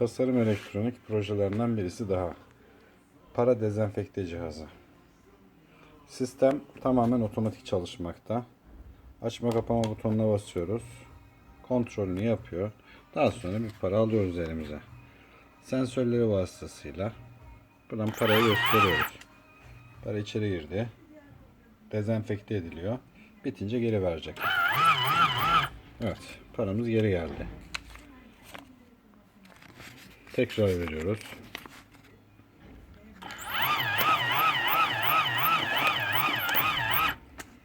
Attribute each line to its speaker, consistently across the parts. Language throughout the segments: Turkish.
Speaker 1: Tasarım elektronik projelerinden birisi daha. Para dezenfekte cihazı. Sistem tamamen otomatik çalışmakta. Açma kapama butonuna basıyoruz. Kontrolünü yapıyor. Daha sonra bir para alıyoruz elimize. Sensörleri vasıtasıyla buradan parayı gösteriyoruz. Para içeri girdi. Dezenfekte ediliyor. Bitince geri verecek. Evet, paramız geri geldi. Tekrar veriyoruz.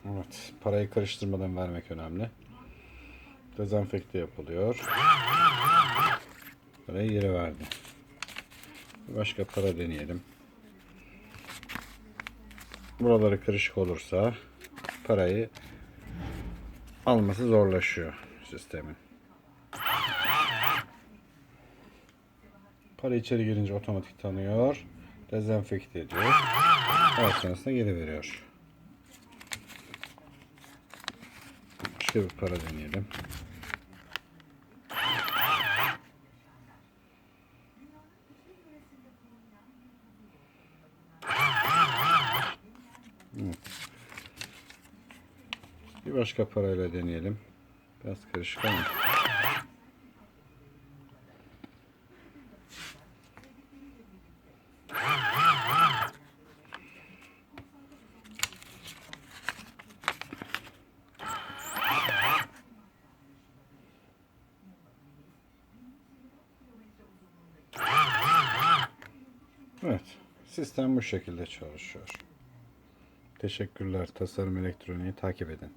Speaker 1: Evet, parayı karıştırmadan vermek önemli. Dezenfekte yapılıyor. Parayı geri verdi. Başka para deneyelim. Buraları karışık olursa parayı alması zorlaşıyor sistemin. Para içeri girince otomatik tanıyor. Dezenfekte ediyor. Daha sonrasında geri veriyor. Başka bir para deneyelim. Bir başka parayla deneyelim. Biraz karışık ama. Evet. Sistem bu şekilde çalışıyor. Teşekkürler. Tasarım elektroniği takip edin.